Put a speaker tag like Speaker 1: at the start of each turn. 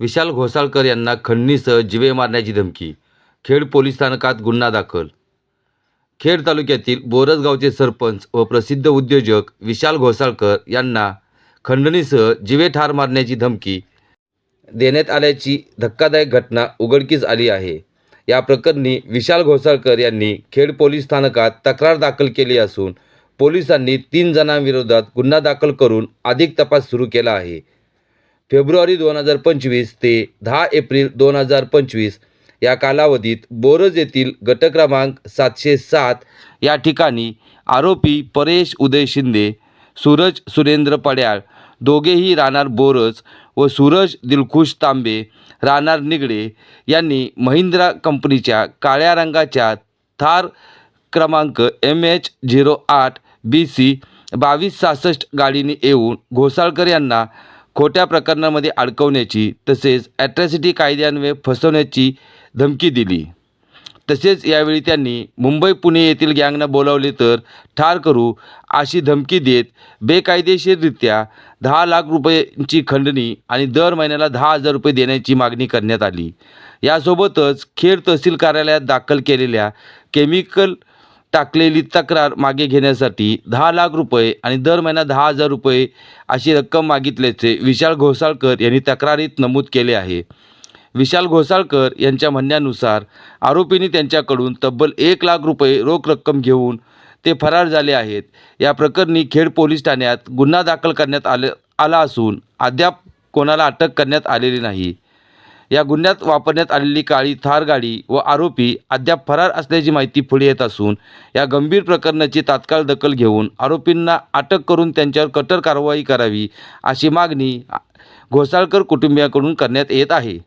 Speaker 1: विशाल घोसाळकर यांना खंडणीसह जिवे मारण्याची धमकी. खेड पोलीस स्थानकात गुन्हा दाखल. खेड तालुक्यातील बोरसगावचे सरपंच व प्रसिद्ध उद्योजक विशाल घोसाळकर यांना खंडणीसह जिवे ठार मारण्याची धमकी देण्यात आल्याची धक्कादायक घटना उघडकीस आली आहे. या प्रकरणी विशाल घोसाळकर यांनी खेड पोलीस स्थानकात तक्रार दाखल केली असून पोलिसांनी तीन जणांविरोधात गुन्हा दाखल करून अधिक तपास सुरू केला आहे. फेब्रुवारी दोन हजार पंचवीस ते दहा एप्रिल दोन हजार पंचवीस या कालावधीत बोरज येथील गट क्रमांक सातशे सात या ठिकाणी आरोपी परेश उदय शिंदे सूरज सुरेंद्र पड्याळ दोघेही राहणार बोरज व सूरज दिलखुश तांबे राहणार निगडे यांनी महिंद्रा कंपनीच्या काळ्या रंगाच्या थार क्रमांक एम एच झिरो आठ बी सी बावीस सहासष्ट गाडीने येऊन घोसाळकर यांना खोट्या प्रकरणामध्ये अडकवण्याची तसेच ॲट्रॅसिटी कायद्यान्वये फसवण्याची धमकी दिली. तसेच यावेळी त्यांनी मुंबई पुणे येथील गँगना बोलावले तर ठार करू अशी धमकी देत बेकायदेशीररित्या दहा लाख रुपयांची खंडणी आणि दर महिन्याला दहा हजार रुपये देण्याची मागणी करण्यात आली. यासोबतच खेड तहसील कार्यालयात दाखल केलेल्या केमिकल टाकलेली तक्रार मागे घेण्यासाठी दहा लाख रुपये आणि दर महिना दहा हजार रुपये अशी रक्कम मागितल्याचे विशाल घोसाळकर यांनी तक्रारीत नमूद केले आहे. विशाल घोसाळकर यांच्या म्हणण्यानुसार आरोपींनी त्यांच्याकडून तब्बल एक लाख रुपये रोख रक्कम घेऊन ते फरार झाले आहेत. या प्रकरणी खेड पोलीस ठाण्यात गुन्हा दाखल करण्यात आले आला असून अद्याप कोणाला अटक करण्यात आलेली नाही. या गुन्ह्यात वापरण्यात आलेली काळी थार गाडी व आरोपी अद्याप फरार असल्याची माहिती पुढे येत असून या गंभीर प्रकरणाची तात्काळ दखल घेऊन आरोपींना अटक करून त्यांच्यावर कठोर कारवाई करावी अशी मागणी घोसाळकर कुटुंबियाकडून करण्यात येत आहे.